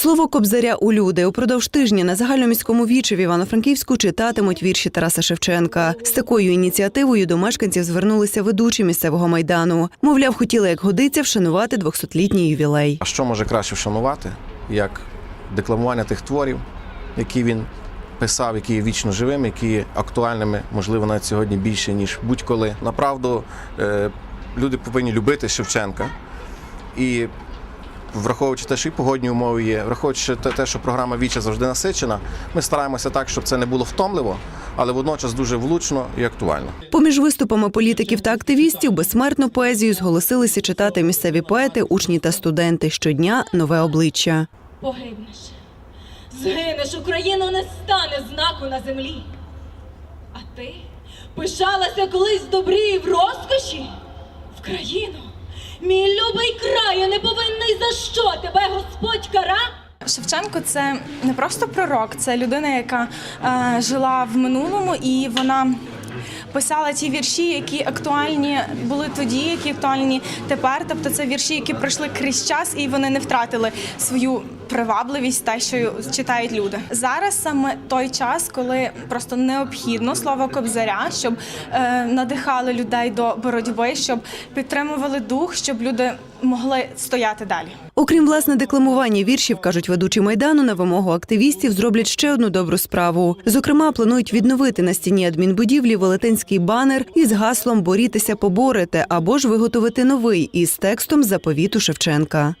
Слово Кобзаря у люди упродовж тижня на загальноміському вічі в Івано-Франківську читатимуть вірші Тараса Шевченка. З такою ініціативою до мешканців звернулися ведучі місцевого майдану. Мовляв, хотіли як годиться вшанувати 200-літній ювілей. А що може краще вшанувати, як декламування тих творів, які він писав, які є вічно живими, які є актуальними, можливо, навіть сьогодні більше, ніж будь-коли. Направду, е, люди повинні любити Шевченка. І враховуючи те, що і погодні умови є, враховуючи те, що програма Віча завжди насичена, ми стараємося так, щоб це не було втомливо, але водночас дуже влучно і актуально. Поміж виступами політиків та активістів безсмертну поезію зголосилися читати місцеві поети, учні та студенти. Щодня нове обличчя. Погибнеш, згинеш, Україна не стане знаку на землі. А ти пишалася колись в добрі і в розкоші в країну. Мій любий краю не повинний за що тебе Господь кара. Шевченко це не просто пророк, це людина, яка е, жила в минулому, і вона писала ті вірші, які актуальні були тоді, які актуальні тепер. Тобто це вірші, які пройшли крізь час, і вони не втратили свою привабливість, те, що читають люди. Зараз саме той час, коли просто необхідно слово кобзаря, щоб е, надихали людей до боротьби, щоб підтримували дух, щоб люди могли стояти далі. Окрім власне декламування віршів, кажуть ведучі майдану, на вимогу активістів зроблять ще одну добру справу. Зокрема, планують відновити на стіні адмінбудівлі велетенський банер із гаслом Борітеся, поборете або ж виготовити новий із текстом заповіту Шевченка.